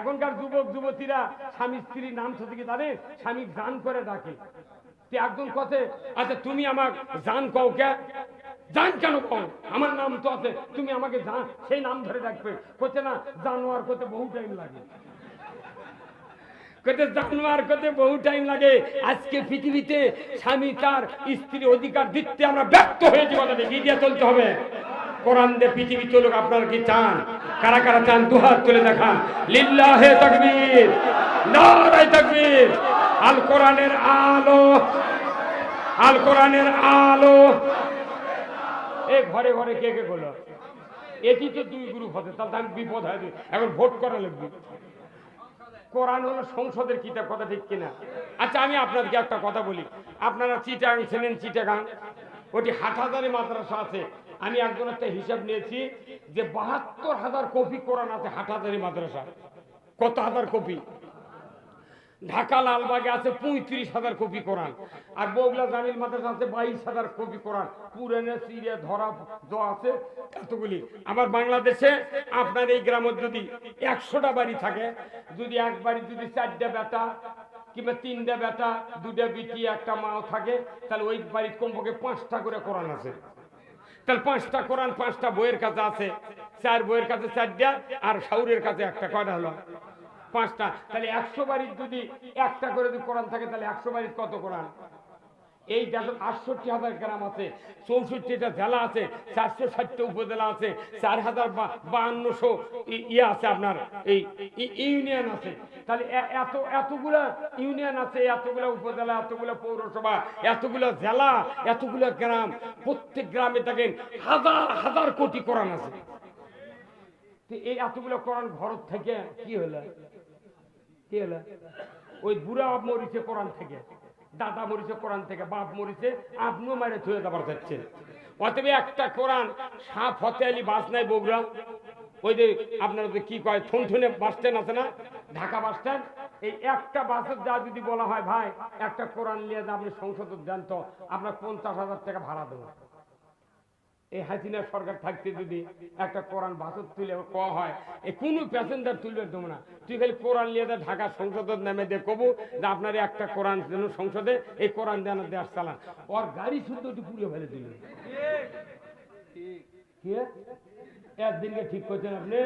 এখনকার যুবক, যুবতীরা স্বামী স্ত্রীর নাম থেকে তাদের স্বামী গান করে ডাকে। একজন কথে আচ্ছা তুমি আমার জান কও কে? জান কেন কও? আমার নাম তো আছে, তুমি আমাকে জান, সেই নাম ধরে ডাকবে। করছে না, জানোয়ার করতে বহু টাইম লাগে। করতে জানোয়ার করতে বহু টাইম লাগে। আজকে পৃথিবীতে স্বামী তার স্ত্রী অধিকার দিতে আমরা ব্যর্থ হয়েছি কথা এগিয়ে দিয়ে চলতে হবে? কোরআন দিয়ে পৃথিবী চলুক, আপনারা কি চান? কারা কারা চান দুহাত তুলে দেখান। লিল্লাহে তাকবীর, নারায়ে তাকবীর। আল কোরআনের আলো, আল কোরআনের আলো। এ ঘরে ঘরে কে কে করল এটি তো দুই গ্রুপ হতে, তাহলে আমি বিপদ হয় এখন ভোট করা লাগবে। কোরআন হলো সংসদের কিতাব, কথা ঠিক কিনা? আচ্ছা আমি আপনাদেরকে একটা কথা বলি। আপনারা চিটাগাং ছিলেন, চিটাগাং। ওটি হাটহাজারি মাদ্রাসা আছে। আমি একজন একটা হিসাব নিয়েছি যে বাহাত্তর হাজার কপি কোরআন আছে হাটহাজারি মাদ্রাসা। কত হাজার কপি? ঢাকা লালবাগে আছে পঁয়ত্রিশ হাজার কপি কোরআন। আর বগলা জামিল মাদ্রাসা আছে বাইশ হাজার কপি কোরআন। পুরানে, সিরিয়া, ধরা, জ আছে, এতগুলি। আমার বাংলাদেশে আপনার এই গ্রামের যদি একশোটা বাড়ি থাকে, যদি এক বাড়ি যদি চারটা বেটা কিংবা তিনটা বেটা, দুটা বিটি, একটা মাও থাকে, তাহলে ওই বাড়ির কমপক্ষে পাঁচটা করে কোরআন আছে। তাহলে পাঁচটা কোরআন, পাঁচটা বইয়ের কাছে আছে। চার বইয়ের কাছে চারটা আর সাউরের কাছে একটা। কয়টা হলো? পাঁচটা। তাহলে একশো বাড়ির যদি একটা করে যদি কোরআন থাকে, তাহলে একশো বাড়ির কত কোরআন? এই দেশে আটষট্টি হাজার গ্রাম আছে, চৌষট্টিটা জেলা আছে, চারশো ষাটটা উপজেলা আছে চার হাজার বাহান্নশো ইয়ে আছে আপনার, এই ইউনিয়ন আছে। তাহলে এত এতগুলা ইউনিয়ন আছে, এতগুলা উপজেলা, এতগুলা পৌরসভা, এতগুলা জেলা, এতগুলা গ্রাম, প্রত্যেক গ্রামে দেখেন হাজার হাজার কোটি কোরআন আছে। এই এতগুলো কোরআন ঘর থেকে কি হলো? কি হলো? ওই বুড়া মরিছে কোরআন থেকে। দাদা মরিছে, কোরআন থেকে বাপ মরিছে, আপনিও মারে থুয়ে দেবার যাচ্ছেন অতএব একটা কোরআন সাপ ফতে আলী বাস নাই বগুড়া ওই যে আপনার যে কি কয় থনথনে বাস স্ট্যান্ড আছে না? Dhaka bus stand. এই একটা বাসের যা যদি বলা হয়, ভাই, একটা কোরআন নিয়ে যা আপনি সংসদ দেন তো আপনার পঞ্চাশ হাজার টাকা ভাড়া দেবো। এই হাসিনা সরকার থাকতে যদি একটা কোরআন বাসর তুলে কওয়া হয়, এ কোনো প্যাসেঞ্জার তুলবে দেবো না তুই খালি কোরআন নিয়ে ঢাকা সংসদের নামে দিয়ে কবু, যে আপনার একটা কোরআন যেন সংসদে, এই কোরআন দেন দেশ চালান ওর গাড়ি শুদ্ধ একটু পুড়িয়ে ফেলে দিল। একদিনকে ঠিক করছেন আপনি?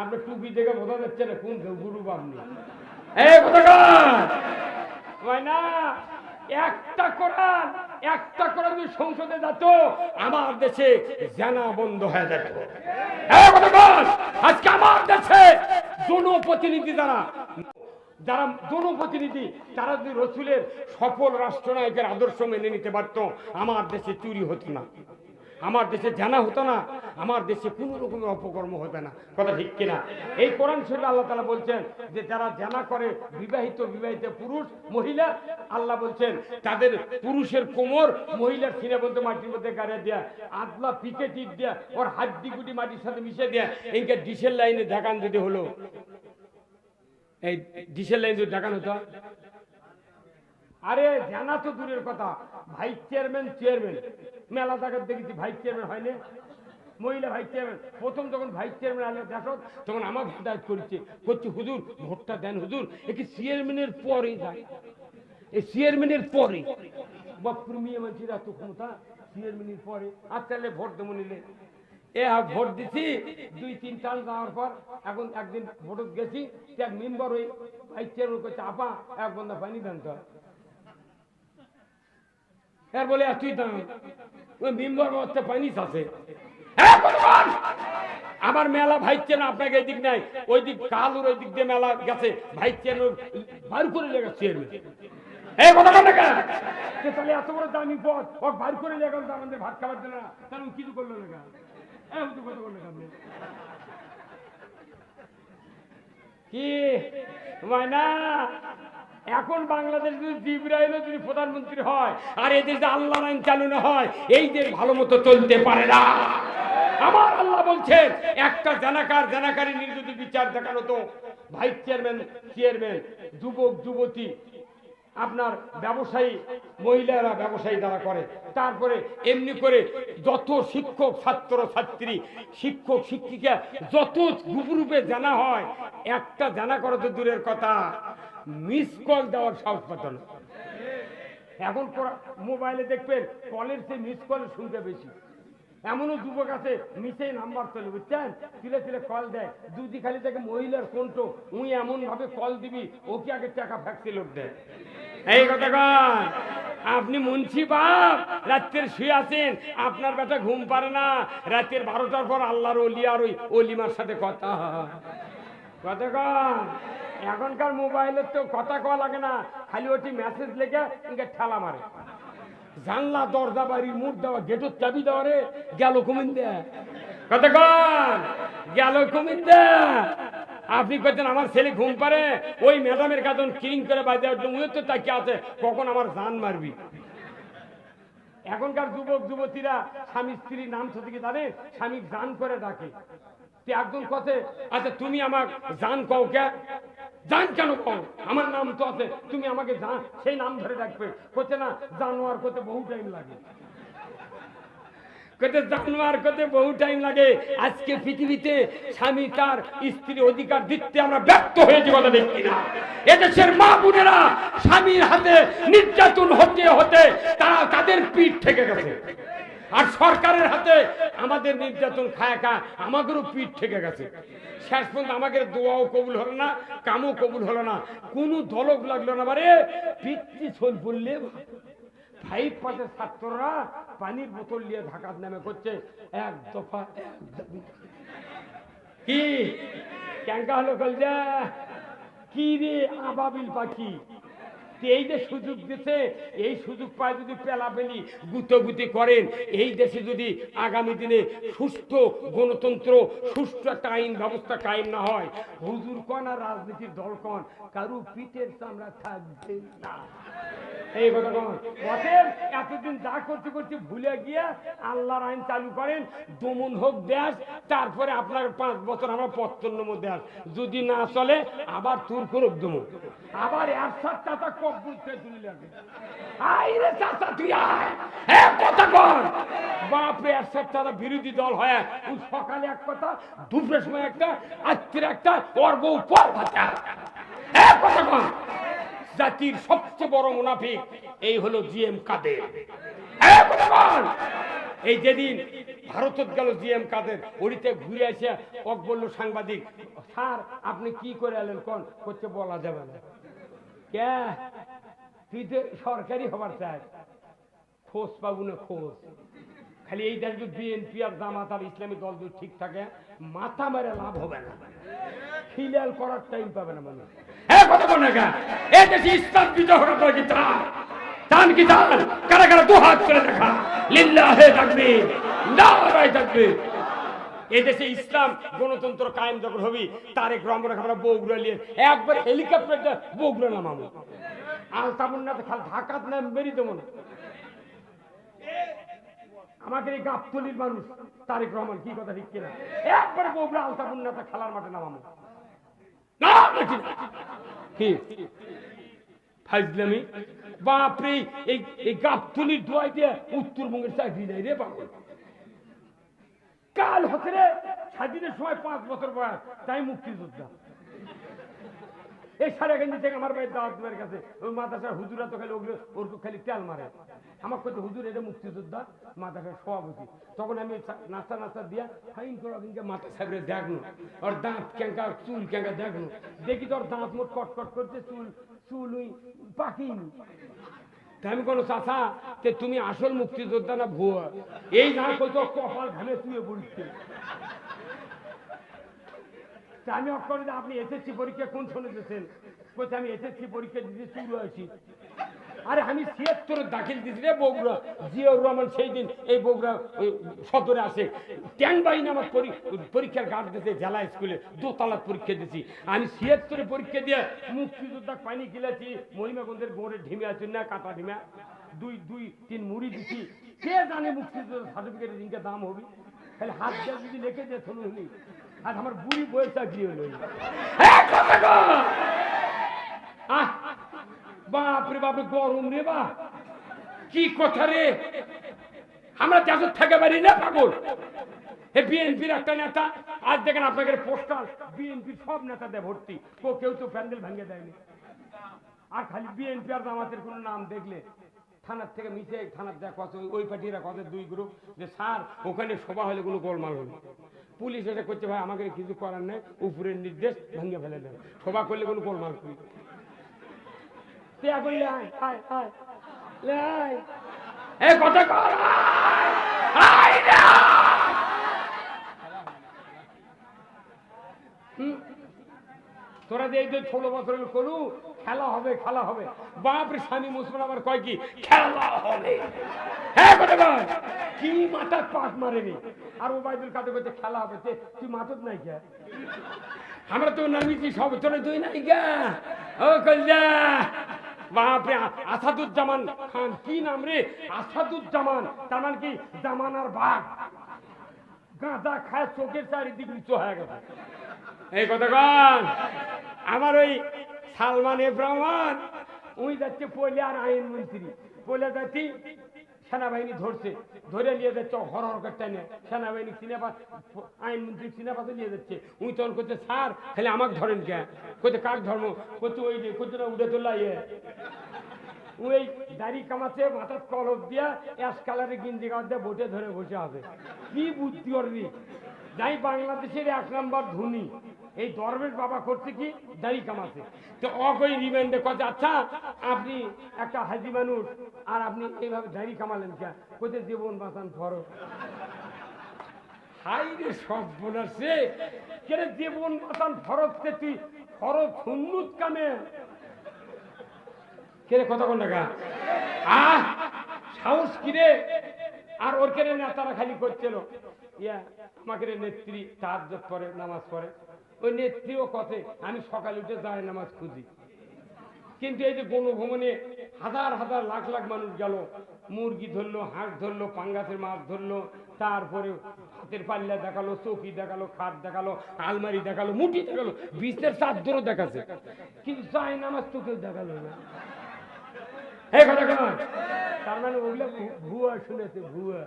আপনার টুপি দেখে বোঝা যাচ্ছে না কোন গুরু আপনি। একটা কোরআন একটা করে যদি সংসদে যেত আমার দেশে জানা বন্ধ হয়ে যেত আজকে আমার দেশে জনপ্রতিনিধি যারা যারা জনপ্রতিনিধি, তারা যদি রসুলের সফল রাষ্ট্রনায়কের আদর্শ মেনে নিতে পারত, আমার দেশে চুরি হতো না। আমার দেশে জানা হতো না, আমার দেশে কোনো রকমের অপকর্ম হতো না। কথা ঠিক কিনা? এই কোরআন শরীফ আল্লাহ তালা বলছেন যে, যারা জানা করে বিবাহিত বিবাহিত পুরুষ, মহিলা, আল্লাহ বলছেন, তাদের পুরুষের কোমর মহিলার সিনে বলতে মাটির মধ্যে গাড়িয়ে দেয়া, আদলা পিকে টিপ দেয়া, ওর হাড্ডি গুটি মাটির সাথে মিশে দেয়া এইটা ডিসেল লাইনে দেখান যদি হলো, এই ডিসেল লাইন যদি দেখানো হতো? আরে, জানা তো দূরের কথা। Vice chairman chairman. মেলা জায়গায় দেখেছি ভাইস চেয়ারম্যান হয়নি। মহিলা ভাইস চেয়ারম্যান। প্রথম যখন ভাইস চেয়ারম্যান আলো দেখো তখন আমার হেদায়ত করছে। করছি হুজুর, ভোটটা দেন, হুজুর। একে চেয়ারম্যানের পরে যায়? এই চেয়ারম্যানের পরে। বা প্রিমিয়াম মানুষের এত ক্ষমতা? চেয়ারম্যানের পরে? আর তাহলে ভোট দেবো নিলে। এ আর ভোট দিছি। দুই, তিন সাল যাওয়ার পর এখন একদিন ভোট গেছি। এক মেম্বার ওই ভাইস চেয়ারম্যান করছে আপা, এক বন্ধা পানি দেন তো এর বলে এতই দাম ওই মেম্বার হচ্ছে পানি আছে। আমার মেলা ভাইচ্ছে না আপনাকে এই নাই, ওই দিক কালুর ওই দিক দিয়ে মেলা গেছে ভাইচ্ছে বার করে তাহলে এত বড় দামি বার করে লেগে তো আমাদের ভাত খাবার না, তাহলে কিছু করল না বললে কেন? কি? মায়না এখন বাংলাদেশ যদি ইব্রাহিম যদি প্রধানমন্ত্রী হয়, আর এই দেশে আল্লাহ আইন চালু না হয়, এই দেশ ভালো মতো চলতে পারে না। আমার আল্লাহ বলছেন, একটা জানাকার জানাকারী নিয়ে বিচার দেখানো তো, ভাইস চেয়ারম্যান চেয়ারম্যান, যুবক, যুবতী আপনার ব্যবসায়ী, মহিলারা ব্যবসায়ী দ্বারা করে। তারপরে এমনি করে যত শিক্ষক, ছাত্র, ছাত্রী, শিক্ষক, শিক্ষিকা, যত গ্রুপে জানা হয়, একটা জানা করা তো দূরের কথা। মিস কল দেওয়ার সাহস পাত না। এখন মোবাইলে দেখবেন কলের চেয়ে মিস কলের সংখ্যা বেশি। এমনও যুবক আছে মিসে নাম্বার চলে বুঝছেন? তিলে তিলে কল দেয়। দুদি খালি থেকে মহিলার কোনটো উই এমন ভাবে কল দিবি, ওকে আগে টাকা ফ্যাক্সি লোক দেয়। এই কথা কন। আপনি মুন্সি বাপ রাত্রের শুয়ে আছেন, আপনার বেটা ঘুম পারে না। রাতের বারোটার পর আল্লাহর অলি আর ওই অলিমার সাথে কথা কথা কন। এখনকার মোবাইলের তো কথা কওয়া লাগে না, খালি ওটি মেসেজ লেগে ইনকে ঠেলা মারে। জানলা, দরজা, বাড়ির মুখ দেওয়া, গেটের চাবি দেওয়া রে, গেল কুমিন কথা কতক্ষণ গেল কুমিন দে আপনি কইতেন আমার ছেলে ঘুম পারে ওই ম্যাডামের কাজন কিরিং করে বাজে উঠে তো তাকে আছে, কখন আমার জান মারবি? এখনকার যুবক, যুবতীরা স্বামী স্ত্রী নাম থেকে জানেন স্বামী জান করে ডাকে। একজন কথে আচ্ছা তুমি আমার জান কও কে? জান কেন কও? আমার নাম তো আছে, তুমি আমাকে জান সেই নাম ধরে রাখবে কোথে না, জানোয়ার করতে বহু টাইম লাগে। কতে জানোয়ার করতে বহু টাইম লাগে। আজকে পৃথিবীতে স্বামী তার স্ত্রী অধিকার দিতে আমরা ব্যর্থ হয়েছি কথা দেখি না এদেশের মা বোনেরা স্বামীর হাতে নির্যাতন হতে হতে তারা তাদের পিঠ থেকে গেছে। আর সরকারের হাতে আমাদের নির্যাতন খায় আমাদেরও পিঠ থেকে গেছে। শেষ পর্যন্ত আমাদের দোয়াও কবুল হলো না, কামও কবুল হলো না। কোনো দলক লাগল না বারে, পিতৃ ছোল পড়লে ফাইভ পাশের ছাত্ররা পানির বোতল নিয়ে ঢাকার নামে করছে, এক দফা কি? ক্যাঙ্কা হলো কলজা কি রে আবাবিল পাখি? এই যে সুযোগ দিচ্ছে এই সুযোগ পায় যদি পেলাপেলি গুতোগুতি করেন, এই দেশে যদি আগামী দিনে সুস্থ গণতন্ত্র, সুস্থ একটা আইন ব্যবস্থা কায়েম না হয়, হুজুর কন আর রাজনীতির দল কন, কারু পিঠের চামড়া থাকবে না। এই কথা এতদিন যা করতে করতে ভুলে গিয়ে আল্লাহর আইন চালু করেন, দমন হোক দেশ, তারপরে আপনার পাঁচ বছর আমরা পত্তন্ন দেশ। যদি না চলে, আবার তুর করুক দমন। আবার একসাথ চাচা কব্বুল থেকে লাগে আই রে চাচা তুই আয়। এ কথা কর। বাপরে একসাথ চাচা বিরোধী দল হয় ওই সকালে এক কথা দুপুরের সময় একটা আজকের একটা ওর বউ পর ভাতা এ কথা কর। জাতির সবচেয়ে বড় মুনাফিক এই হলো জিএম কাদের। কথা! এই যেদিন ভারতত গেল জিএম কাদের ওড়িতে ঘুরে এসে ওক বলল সাংবাদিক স্যার আপনি কি করে এলেন কোন? করছে বলা যাবে না। কে? তুই তো সরকারি হবার চাই? খোঁজ পাবো না খোঁজ। খালি এই দেখবে বিএনপি আর জামাত আর ইসলামী দল যদি ঠিক থাকে, মাথা মেরে লাভ হবে না। ফিলিয়াল করার টাইম পাবে না মানুষ। হ্যাঁ কথা বল না? এই দেশে ইসলাম হলো কি চান? চান কি চান? কারা কারা দু হাত করে দেখা? লিল্লাহে থাকবে নারায় থাকবে এই দেশে ইসলাম, গণতন্ত্র কায়েম যখন হবি, তারেক রহমান আমরা বগুড়া নিয়ে, একবার হেলিকপ্টার বগুড়া নামাবো। আলতামুন্নাতে খাল ঢাকাত নাম বেরিয়ে দেবো না। আমাদের এই গাবতলির মানুষ, তারেক রহমান কি কথা ঠিক কিনা? একবারে বগুড়া আলতামুন্নাতে খেলার মাঠে নামাবো। বাপরে, এই গাবতলির দোয়াই দিয়ে উত্তরবঙ্গের চাকরি নেই রে বাবা কাল হচ্ছে রে, স্বাধীনের সময় পাঁচ বছর বয়স, তাই মুক্তিযোদ্ধা। এই সারা গেঞ্জি থেকে আমার ভাই দাওয়াত দেওয়ার কাছে, ওই মাদ্রাসার হুজুরা তো খালি ওগুলো ওর তো খালি তেল মারে। আমার কত হুজুর, এটা মুক্তিযোদ্ধা, মাদ্রাসার সভাপতি। তখন আমি নাস্তা নাস্তা দিয়া ফাইন করে কিন্তু মাথা সাহেবের দেখনো ওর দাঁত ক্যাঙ্কা চুল ক্যাঙ্কা দেখল। দেখি তোর দাঁত মোট কট কট করছে, চুল চুল ওই পাকিনি। আমি কোনো চাষা যে তুমি আসল মুক্তিযোদ্ধা না ভুয়া? এই না কইতো কপাল ঘামে তুই পড়ছে। আমি অক্ষরে আপনি এসএসসি পরীক্ষা কোন শুনেছেন দিয়েছেন? আমি এসএসসি পরীক্ষা দিতে শুরু হয়েছি। আরে আমি ছিয়াত্তর দাখিল দিছি রে বগুড়া। জিয়াউর রহমান সেই দিন এই বগুড়া সদরে আসে ট্যাং বাহিনী আমার পরি- পরীক্ষার গার্ড দিতে জেলা স্কুলে দোতলার পরীক্ষা দিছি। আমি ছিয়াত্তরে পরীক্ষা দিয়ে মুক্তিযোদ্ধা পানি গিলেছি মহিমাগঞ্জের গোড়ে ঢিমে আছে, না কাটা ঢিমা। দুই দুই, তিন মুড়ি দিছি। কে জানে মুক্তিযোদ্ধা সার্টিফিকেটের দিনকে দাম হবে? তাহলে হাত দিয়ে যদি লিখে দিয়ে শুনুন আর আমার বুড়ি বয়স চাকরি হলো আহ! বাপরে বাপরে, গরম রে বা। কি কথা রে? আমরা দেশের থেকে পারি না, পাগল? হে বিএনপির একটা নেতা, আজ দেখেন আপনাদের পোস্টার, বিএনপির সব নেতাদের ভর্তি। তো কেউ তো প্যান্ডেল ভেঙে দেয়নি। আর খালি বিএনপি আর জামাতের কোনো নাম দেখলে, থানার থেকে মিশে থানার দেখ কত, ওই পার্টিরা কত দুই গ্রুপ যে স্যার, ওখানে সভা হলে কোনো গোলমাল হলো পুলিশ এটা করছে, ভাই, আমাকে কিছু করার নেই, উপরের নির্দেশ ভেঙে ফেলে দেবে সভা করলে কোনো গোলমাল করি রে? তোরা যে এই যে ষোলো বছরের করু খেলা হবে খেলা হবে। বাপরে স্বামী মুসলমান আবার কয় কি? খেলা হবে। হ্যাঁ কি মাথার পাট মারেনি আর ওবায়দুল কাদের করতে খেলা হবে। তুই মাথত নাই কে? আমরা তো নামিছি সব, তোরে তুই নাই গা ও কল্যা বাপরে আসাদুজ্জামান খান কি নাম রে আসাদুজ্জামান তার মানে কি জামানার বাঘ গাঁদা খায় চোখের চারিদিক নিচু হয়ে গেছে এই কথা কন আমার ওই সালমান এব্রাহমান উনি যাচ্ছে পয়লা আর আইন আইনমন্ত্রী পয়লা যাচ্ছি সেনাবাহিনী ধরছে, ধরে নিয়ে যাচ্ছে হর হর করতে নিয়ে সেনাবাহিনী সিনেমা আইনমন্ত্রী সিনেমাতে নিয়ে যাচ্ছে। উনি তখন করছে স্যার, খালি আমাকে ধরেন কে? কোথায় কাক ধর্ম? করছে ওই যে না উঠে তোলা ইয়ে। ওই দাড়ি কামাচ্ছে, মাথার কলপ দিয়া অ্যাশ কালারে গিঞ্জি গাছ দিয়ে বোটে ধরে বসে আছে। কি বুদ্ধি করবি যাই বাংলাদেশের এক নম্বর ধনী। এই দরবেশ বাবা করছে কি? দাড়ি কামাচ্ছে। তো অকই রিমাইন্ডে কথা আচ্ছা আপনি একটা হাজি মানুষ, আর আপনি এইভাবে দাড়ি কামালেন কে কোথায় জীবন বাঁচান ফরক কেরে কিরে আমাকে নেত্রী তাহাজ্জত পড়ে নামাজ পড়ে ওই নেত্রীও কথে, আমি সকালে উঠে যায় নামাজ খুঁজি। কিন্তু এই যে গণভবনে হাজার হাজার লাখ লাখ মানুষ গেল, মুরগি ধরলো, হাঁস ধরলো, পাঙ্গাসের মাছ ধরলো, তারপরে হাতের পাল্লা দেখাল, চৌকি দেখাল, খাট দেখাল, আলমারি দেখাল, মুঠি দেখাল, বিছনের চাদরও দেখাচ্ছে কিন্তু যায় নামাজ তো কেউ দেখাল না। এই কথা কেন? তার মানে ওগুলো ভুয়া শুনেছে, ভুয়া।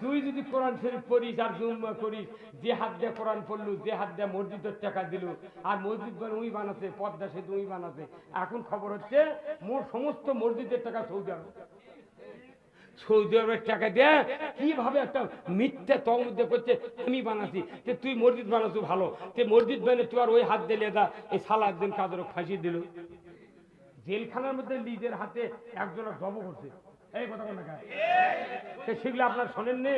তুই যদি কোরআন শরীফ পড়িস আর জুম্মা করিস, যে হাত দিয়ে কোরআন পড়লু, যে হাত দিয়ে মসজিদের টাকা দিল, আর মসজিদ বান উই বানাতে পদ্মা সেতু উই বানাতে এখন খবর হচ্ছে মোর সমস্ত মসজিদের টাকা সৌদি আরব। সৌদি আরবের টাকা দিয়ে কীভাবে একটা মিথ্যা তমুদ্দে করছে, আমি বানাচ্ছি যে তুই মসজিদ বানাচ্ছ ভালো, তে মসজিদ বানিয়ে তুই আর ওই হাত দিলে দা এই সালাদ দিন কাদের ফাঁসি দিল। জেলখানার মধ্যে নিজের হাতে একজনের জব করছে। এই কথা কোন? সেগুলো আপনার শোনেননি?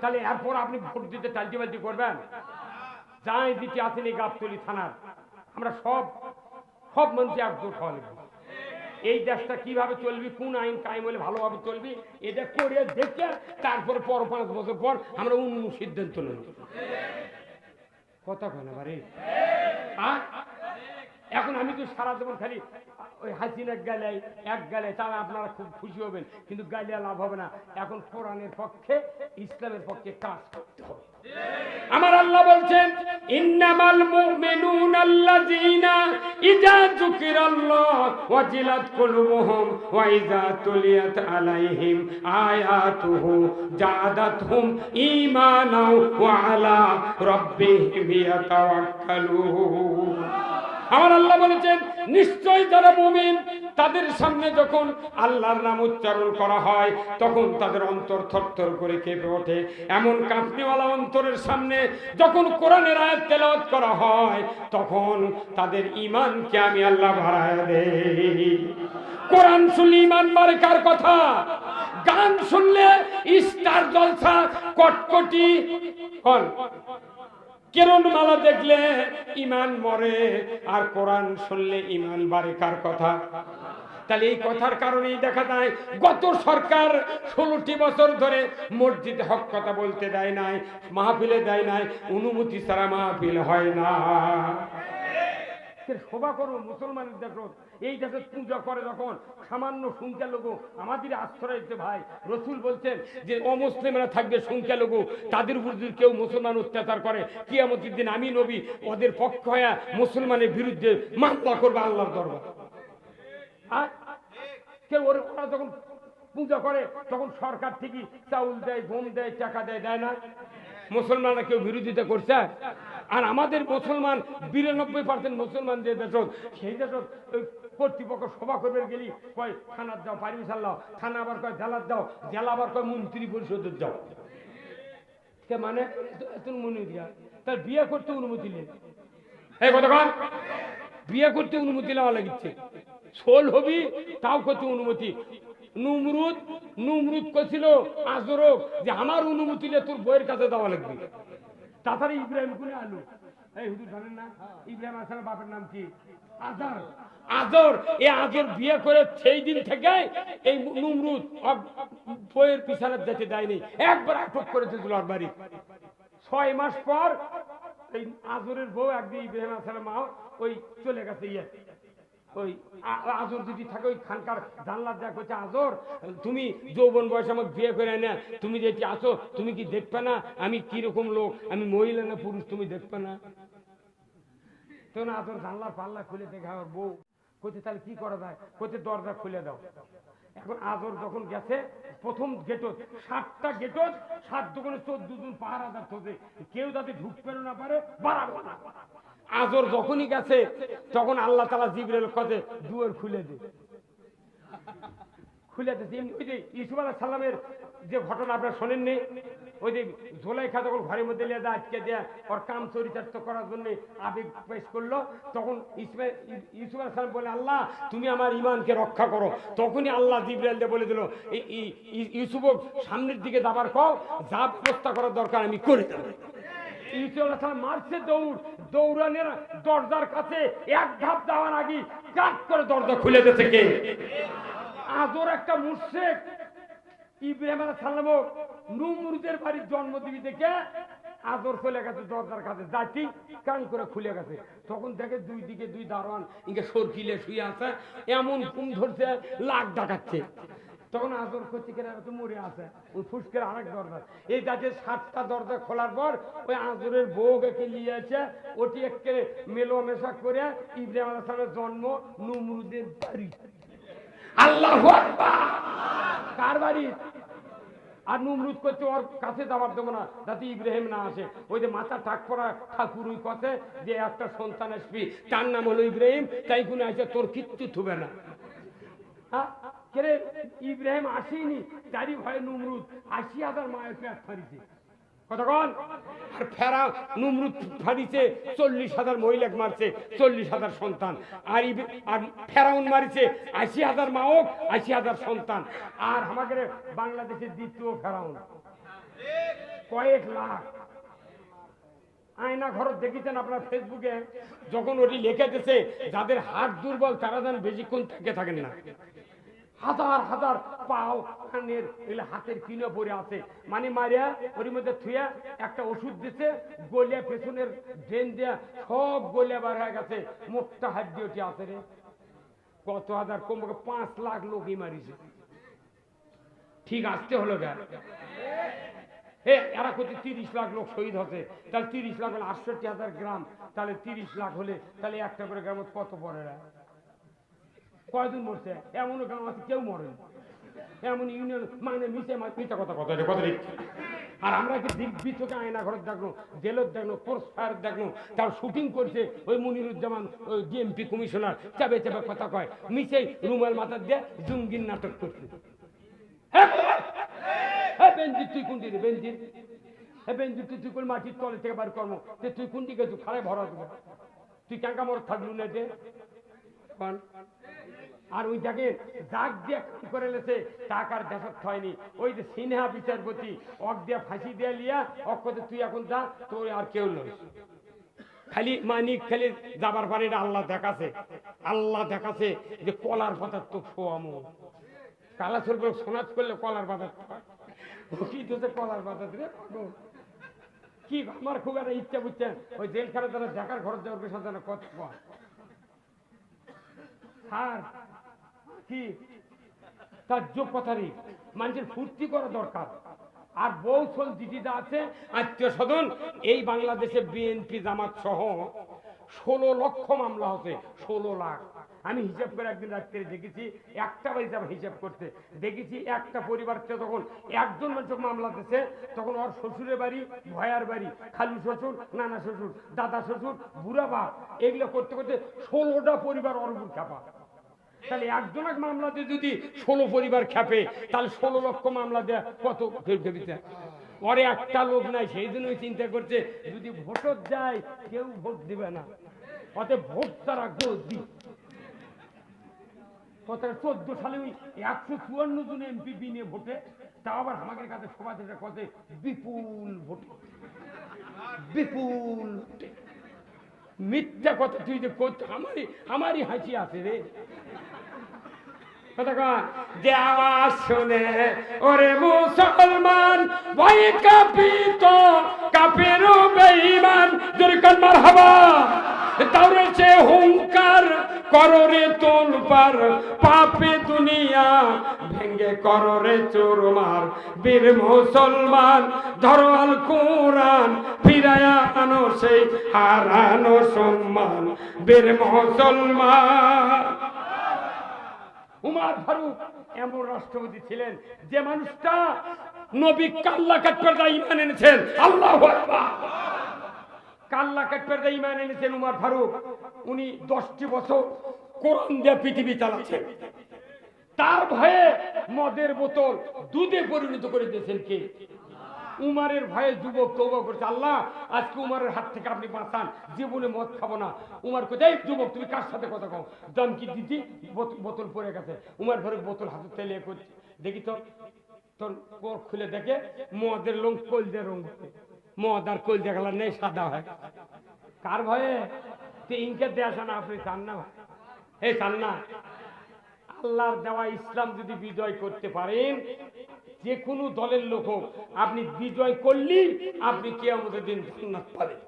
তাহলে এরপর আপনি ভোট দিতে টাল্টি বাল্টি করবেন? যাই দিতে আসেন এই গাবতলি থানার, আমরা সব সব মানুষ একজোট হওয়া। এই দেশটা কীভাবে চলবি, কোন আইন কায়েম হলে ভালোভাবে চলবি, এটা করে দেখে তারপরে পর পাঁচ বছর পর আমরা অন্য সিদ্ধান্ত নেব। কথা কয় না এখন আমি তো সারা জীবন খালি ওই হাসিনা গেলে এক গেলে তাহলে আপনারা খুব খুশি হবেন, কিন্তু গাইলে লাভ হবে না। এখন কোরআনের পক্ষে, ইসলামের পক্ষে কাজ করতে হবে। আমার আল্লাহ বলছেন, ইন্নামাল মুমিনুন আল্লাযীনা ইযা যুকিরাল্লাহ ওয়াজিলাত কুলুবুহুম ওয়া ইযা তুলিয়াত আলাইহিম আয়াতুহু জাদাতহুম ঈমানাও ওয়া আলা রাব্বিহিম ইয়াতাওয়াক্কালুন। আমার আল্লাহ বলেছেন নিশ্চয় যারা মুমিন, তাদের সামনে যখন আল্লাহর নাম উচ্চারণ করা হয়, তখন তাদের অন্তর থরথর করে কেঁপে ওঠে। এমন কাঁপনিওয়ালা অন্তরের সামনে যখন কোরআনের আয়াত তেলাওয়াত করা হয়, তখন তাদের ইমানকে আমি আল্লাহ বাড়ায় দেই। কোরআন শুনলে ইমান বাড়ে কার কথা? গান শুনলে স্টার জলসা, কটকটি কেরণ মালা দেখলে ইমান মরে, আর কোরআন শুনলে ইমান বাড়ে কার কথা? তাহলে এই কথার কারণেই দেখা যায়, গত সরকার ষোলোটি বছর ধরে মসজিদ হক কথা বলতে দেয় নাই, মাহফিলে দেয় নাই, অনুমতি ছাড়া মাহফিল হয় না। সভা করো মুসলমানের দেশ এই দেশে পূজা করে যখন সামান্য সংখ্যালঘু আমাদের আশ্রয় দিতে ভাই, রসুল বলছেন যে অমুসলিমরা থাকবে সংখ্যালঘু, তাদের উপর যদি কেউ মুসলমান অত্যাচার করে, কিয়ামতের দিন আমি নবী, ওদের পক্ষ হয়ে মুসলমানের বিরুদ্ধে মামলা করবে আল্লাহর দরবার। আর কেউ ওর ওরা যখন পূজা করে, তখন সরকার ঠিকই চাউল দেয়, গম দেয়, টাকা দেয় দেয় না? মুসলমানরা কেউ বিরোধিতা করছে? আর আমাদের মুসলমান, বিরানব্বই পার্সেন্ট মুসলমান যে দেশ সেই দেশ কর্তৃপক্ষ সভা করবে গেলি, কয় থানার যাও পারমিশন লাও থানা আবার কয় জেলার যাও। জেলা আবার কয়, মন্ত্রী পরিষদের যাও। কে মানে? এত মনে দিয়া তার বিয়ে করতে অনুমতি নেই। এই কতক্ষণ বিয়ে করতে অনুমতি নেওয়া লাগিচ্ছে। সোল হবি, তাও করতে অনুমতি। নুমরুদ নুমরুদ করছিল আজরক যে আমার অনুমতি নিয়ে তোর বইয়ের কাছে দেওয়া লাগবে। তাড়াতাড়ি ইব্রাহিম কোনে আলু? এই হুজুর জানেন না? ইব্রাহিম আসলে বাপের নাম কি? আজর। আজর এই আজর বিয়ে করে সেই দিন থেকে এই নুমরুদ বইয়ের পিছনে যেতে দেয়নি। একবার আটক করেছে জুলার বাড়ি। ছয় মাস পর এই আজরের বউ একদিন ইব্রাহিম আসলাম মা ওই চলে গেছে ইয়ে। ওই আজর যদি থাকে, ওই খানকার জানলার দেখ হচ্ছে আজর, তুমি যৌবন বয়স আমাকে বিয়ে করে না তুমি যেটি আছো, তুমি কি দেখবে না? আমি কীরকম লোক? আমি মহিলা না পুরুষ, তুমি দেখবে না? তখন আজর জানলার পাল্লা খুলে দেখে আমার বউ কোথে তাহলে কি করা যায়? কোথে দরজা খুলে দাও। এখন আজর যখন গেছে, প্রথম গেটত, সাতটা গেটত, সাত দোকানে চোদ্দ জন পাহারাদার থাকে কেউ যাতে ঢুকতে না পারে, বাড়াবো না। আজর যখনই গেছে, তখন আল্লাহ তালা জিবরেল কাছে দুয়ার খুলে দে খুলে দিয়েছে ওই যে ইসুফ আলাহ সাল্লামের যে ঘটনা আপনারা শোনেননি, ওই যে জোলাইখা যখন ঘরের মধ্যে লিয়ে দেয় আজকে দেয়া, ওর কাম চরিতার্থ করার জন্য আবেগ পেশ করল, তখন ইসুফ আলাহ সাল্লাম বলে, আল্লাহ, তুমি আমার ইমানকে রক্ষা করো। তখনই আল্লাহ জিবরাইলকে বলে দিল ইউসুফ, সামনের দিকে যাবার কও যা ব্যবস্থা করার দরকার আমি করে দেবো। ইউসুফ আলাহ সাল্লাম মারছে দৌড় দৌড়ানের দরজার কাছে এক ধাপ যাওয়ার আগে কাট করে দরজা খুলে দিয়েছে কে? আজর একটা মুর্শেক নুমরুদের বাড়ির থেকে আদর গেছে দরজার কাছে। করে খুলে গেছে। তখন দেখে দুই দিকে দুই শুয়ে আছে, এমন ঘুম ধরছে লাখ ডাকাচ্ছে তখন আদর করছে কেন তো মরে আছে। ওই ফুসকের আরেক দরজা। এই যাতে সাতটা দরজা খোলার পর ওই আজরের বউকে নিয়ে আছে ওটি একে মেলোমেশা করে ইব্রাহিম আলাহ সাল্লামের জন্ম নুমরুদের বাড়ি। আল্লাহ কার বাড়ি? আর নুমরুদ করছে ওর কাছে যাবার দেবো না, যাতে ইব্রাহিম না আসে। ওই যে মাথা টাক পরা ঠাকুর ওই কথা যে একটা সন্তান আসবি, তার নাম হলো ইব্রাহিম, তাই কোনো আছে তোর কিচ্ছু থুবে না। হ্যাঁ? কেরে ইব্রাহিম আসেনি? তারই ভয়ে নুমরুদ আশি হাজার মায়ের পেট ফারিছে কতক্ষণ আর ফেরা নুমরুদ ফারিছে চল্লিশ হাজার মহিলাকে মারছে, চল্লিশ হাজার সন্তান। আর আর ফেরাউন মারিছে, আশি হাজার মা হোক আশি হাজার সন্তান। আর আমাদের বাংলাদেশের দ্বিতীয় ফেরাউন। কয়েক লাখ। আয়না ঘর দেখেছেন আপনার ফেসবুকে? যখন ওটি লিখে যাদের হাত দুর্বল, তারা যেন বেশিক্ষণ থেকে, থাকেন না। হাজার হাজার পাও কানের হাতের কিনে পড়ে আছে। মানে মারিয়া ওর মধ্যে থুয়া একটা ওষুধ দিছে গলিয়া পেছনের ড্রেন দিয়া সব গলিয়া বার হয়ে গেছে। মোটটা হাত দিয়ে আছে রে। কত হাজার কমপক্ষে পাঁচ লাখ লোকই মারিছে। ঠিক আসতে হলো গা। এ এরা করতে তিরিশ লাখ লোক শহীদ হচ্ছে। তাহলে তিরিশ লাখ হলে আটষট্টি হাজার গ্রাম, তাহলে তিরিশ লাখ হলে তাহলে একটা করে গ্রামত কত পড়ে কয়জন মরছে? এমনও গ্রাম আছে? কেউ মরে এমন ইউনিয়ন মানে মিশে মিথ্যা কথা কথা কথা ঠিক আর আমরা কি দিক বিচকে আয়না ঘর দেখল জেলত দেখল ফোর্স ফায়ার দেখল তার শুটিং করছে ওই মনিরুজ্জামান, ওই ডিএমপি কমিশনার চাবে চাবে কথা কয়, মিশে রুমাল মাথা দিয়ে জুঙ্গির নাটক করছে। হ্যাঁ বেঞ্জির তুই কোনটি রে বেঞ্জির হ্যাঁ বেঞ্জির তুই তুই কোন মাটির তলে থেকে বার যে তুই কোনটি গেছু খারাপ ভরা দেবো। তুই ক্যাঙ্কা মর থাকলু না যে? কোন? আর ওই যাকে দাগ দিয়ে কাম করে লেছে টাকার দেশত হয়নি। ওই যে সিনহা বিচারপতি, অক দিয়ে ফাঁসি দিয়ে লিয়া অক্ষতে তুই এখন যা, তোর আর কেউ নয়। খালি মানিক খালি যাবার পারে আল্লাহ দেখাছে। আল্লাহ দেখাছে যে কলার পাতার তো খোয়ামো কালা সরগুলো সোনাজ করলে কলার পাতার কি তো কলার পাতার রে? কি আমার খুব একটা ইচ্ছা বুঝছেন ওই জেল জেলখানে তারা দেখার ঘর যাওয়ার পেছনে যেন কত কয়। তার যোগ্যতারই মানুষের ফুর্তি করা দরকার। আর বৌসল দিদিদা আছে, আত্মীয় স্বজন, এই বাংলাদেশে বিএনপি জামাত সহ ষোলো লক্ষ মামলা হচ্ছে, ষোলো লাখ। আমি হিসাব করে একদিন রাত্রে দেখেছি, একটা বাড়িতে আমার হিসাব করতে। দেখেছি একটা পরিবারকে তখন একজন মানুষ মামলা দিচ্ছে তখন ওর শ্বশুরের বাড়ি, ভয়ার বাড়ি, খালু শ্বশুর, নানা শ্বশুর, দাদা শ্বশুর, বুড়া বাপ, এগুলো করতে করতে ষোলোটা পরিবার ওর উপর তাহলে একজনের মামলাতে যদি ষোলো পরিবার খ্যাপে তাহলে ষোলো লক্ষ মামলা দেয়া কত খেপিতে পরে একটা লোক নাই, সেই জন্যই চিন্তা করছে, যদি ভোটর যায়, কেউ ভোট দিবে না। অতএব ভোট তারা গদি কত চোদ্দ সালে ওই একশো চুয়ান্ন জন এমপি নিয়ে ভোটে তা আবার আমাদের কাছে সভা থেকে কত বিপুল ভোটে। বিপুল ভোটে। মিথ্যা কথা তুই যে করতে আমারই আমারই হাসি আছে রে। শুনে, ওরে মুসলমান কররে তোলপার, পাপে দুনিয়া ভেঙ্গে কররে চোরমার। বীর মুসলমান, ধরো আল কোরআন, ফিরায়া আনো সেই হারানো সম্মান। বীর মুসলমান উমার ফারুক এমন রাষ্ট্রপতি ছিলেন যে মানুষটা নবী কাল্লা কাটপেরদা ইমান এনেছেন। আল্লাহ কাল্লা কাটপেরদা ইমান এনেছেন উমার ফারুক। উনি দশটি বছর কোরআন দিয়ে পৃথিবী চালাচ্ছেন। তার ভয়ে মদের বোতল দুধে পরিণত করে দিয়েছেন কে? উমারের ভয়ে যুবক তৌবা করছে, আল্লাহ, আজকে উমারের হাত থেকে আপনি বাঁচান, জীবনে মদ খাব না। উমার কোথায় যুবক, তুমি কার সাথে কথা কও? কি বোত- বোতল পড়ে গেছে। উমার ঘরে বোতল হাতে তেলে করছে। দেখি তো তোর কোর খুলে দেখে মদের কল দিয়ে রং। মদ আর কল দিয়ে গেলার নেই, সাদা হয়। কার ভয়ে? তে ইনকে দেয়া আপনি চান না এই চান না। আল্লাহর দেওয়া ইসলাম যদি বিজয় করতে পারেন, যে কোনো দলের লোক হোক, আপনি বিজয় করলেই আপনি কিয়ামতের দিন জান্নাত পাবেন।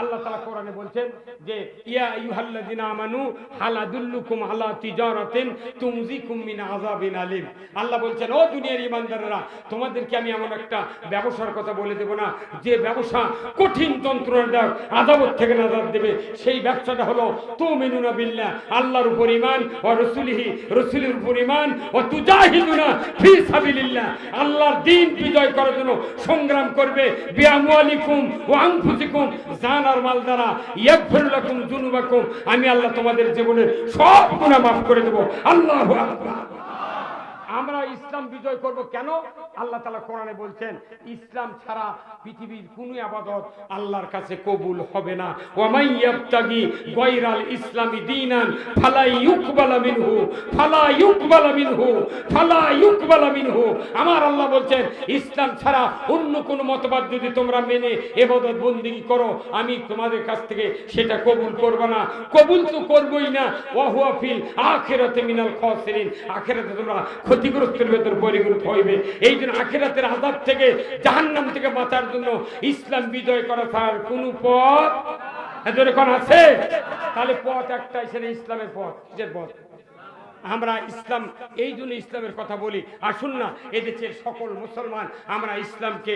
আল্লাহ তাআলা কোরআনে বলছেন যে, ইয়া আইয়ুহাল্লাযিনা আমানু, হালাদুল্লুকুম আলা তিজারাতিন তুমজিকুম মিন আযাবিন আলিম। আল্লাহ বলছেন, ও দুনিয়ার ঈমানদাররা, তোমাদেরকে আমি এমন একটা ব্যবসার কথা বলে দেব না, যে ব্যবসা কঠিন যন্ত্রণা দেয় আযাবত থেকে নাজাত দেবে। সেই ব্যবসাটা হলো, তুমিনুনা বিল্লাহ, আল্লাহর উপর ঈমান, ও রাসূলিহি, রাসূলের উপর ঈমান, ও তুজাহিদুনা ফি সাবিলিল্লাহ। আল্লাহর দ্বীন বিজয় করার জন্য সংগ্রাম করবে। বিআমওয়ালিকুম ওয়া আনফুসিকুম জান আর মাল দ্বারা ইয়াগফির লাকুম যুনুবাকুম। আমি আল্লাহ তোমাদের জীবনের সব গুনাহ মাফ করে দেব। আল্লাহু আকবার। আমরা ইসলাম বিজয় করব কেন? আল্লাহ তালা কোরআনে বলছেন, ইসলাম ছাড়া পৃথিবীর কোনো আবাদত আল্লাহর কাছে কবুল হবে না। অন্য কোনো মতবাদ যদি তোমরা মেনে করো, আমি তোমাদের কাছ থেকে সেটা কবুল করব না। কবুল তো করবই না। ওয়াহুয়া মিনাল খাসিরিন। তোমরা ক্ষতিগ্রস্তের ভেতর পরিণত হইবে। এই জন্য আখেরাতের আজাদ থেকে, জাহান্নাম থেকে বাঁচার জন্য ইসলাম বিজয় করা ছাড়ার কোনো পথ এত আছে? তাহলে পথ একটাই সেটা ইসলামের পথ যে পথ? আমরা ইসলাম, এই জন্য ইসলামের কথা বলি। আসুন না এদেশের সকল মুসলমান, আমরা ইসলামকে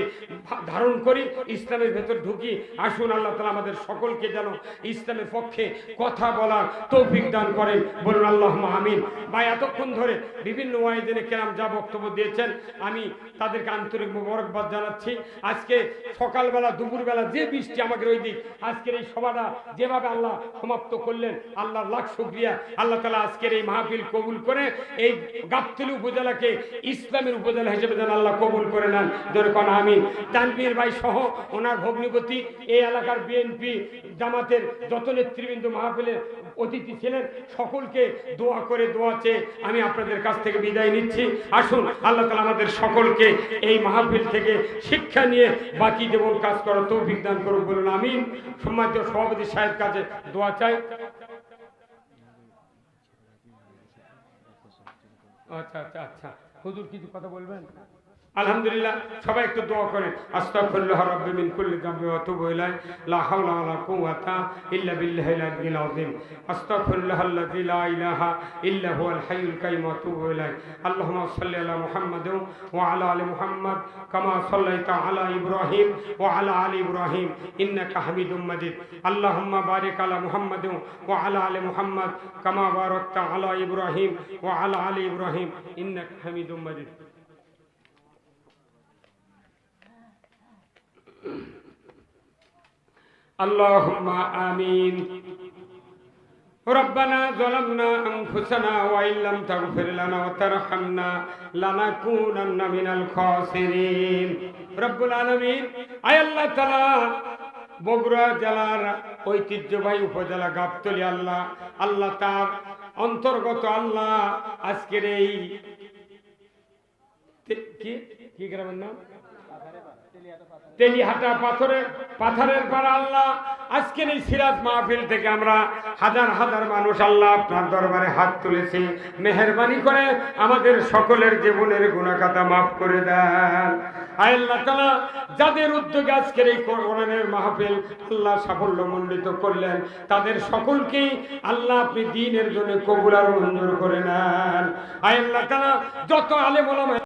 ধারণ করি, ইসলামের ভেতর ঢুকি। আসুন, আল্লাহ তালা আমাদের সকলকে যেন ইসলামের পক্ষে কথা বলার তৌফিক দান করেন। বলুন আল্লাহ আমিন। বা এতক্ষণ ধরে বিভিন্ন ওয়াইদিনে কেরাম যা বক্তব্য দিয়েছেন, আমি তাদেরকে আন্তরিক মোবারকবাদ জানাচ্ছি। আজকে সকালবেলা, দুপুরবেলা যে বৃষ্টি আমাদের ওই দিক, আজকের এই সভাটা যেভাবে আল্লাহ সমাপ্ত করলেন, আল্লাহর লাখ শুক্রিয়া। আল্লাহ তালা আজকের এই মাহফিল কবুল করে, এই গাবতলি উপজেলাকে ইসলামের উপজেলা হিসেবে যেন আল্লাহ কবুল করে নেন। যেরকম আমিন। তানবীর ভাই সহ ওনার ভগ্নিপতি এই এলাকার বিএনপি জামাতের যত নেতৃবৃন্দ, মাহফিলের অতিথি ছিলেন, সকলকে দোয়া করে দোয়া চেয়ে আমি আপনাদের কাছ থেকে বিদায় নিচ্ছি। আসুন, আল্লাহ তালা আমাদের সকলকে এই মাহফিল থেকে শিক্ষা নিয়ে বাকি যেমন কাজ করার তৌফিক দান করুন বলুন, আমিন। সম্মানিত সভাপতি সাহেব কাছে দোয়া চাই। আচ্ছা আচ্ছা আচ্ছা। হুজুর কিছু কথা বলবেন? আলহামদুলিল্লাহ, সবাই একটু দোয়া করেন। আস্তাগফিরুল্লাহ রাব্বি মিন কুল্লি লা হাওলা ওয়া লা কুওয়াতা ইল্লা বিল্লাহিল ইলাহা ইল্লা হুয়াল হাইয়ুল কাইয়্যুম ওয়া আতুবু ইলাইহি। আল্লাহুম্মা ওয়া আলা আলি মুহাম্মাদ, কামা সাল্লাইতা আলা ইব্রাহিম ওয়া আলা আলি ইব্রাহিম, ইন্নাকা হামিদুম মাজিদ। আল্লাহুম্মা বারিক আলা মুহাম্মাদ আলা মুহাম্মাদ, কামা বারাকতা আলা ইব্রাহিম ওয়া আলা আলি ইব্রাহিম, ইন্নাকা হামিদুম اللهم آمين ربنا ظلمنا أنفسنا وإن لم تغفر لنا وترحمنا لنكونن من الخاسرين رب العالمين أي الله تعالى বগুড়া জেলার ঐতিহ্যবাহী উপজেলা গাবতলি আল্লাহ আল্লাহ তার অন্তর্গত আল্লাহ আজকের এই তে- কি কি গ্রামের নাম তেলিহাটা পাথরের পাথরের পাড়া আল্লাহ। আজকের এই সিরাজ মাহফিল থেকে আমরা হাজার হাজার মানুষ আল্লাহ আপনার দরবারে হাত তুলেছি। মেহরবানি করে আমাদের সকলের জীবনের গুণাখাতা মাফ করে দেন। আল্লাহ তালা যাদের উদ্যোগে আজকের এই কোরআনের মাহফিল আল্লাহ সাফল্য মণ্ডিত করলেন, তাদের সকলকেই আল্লাহ আপনি দিনের জন্য কবুল আর মঞ্জুর করে নেন। আল্লাহ তালা যত আলেম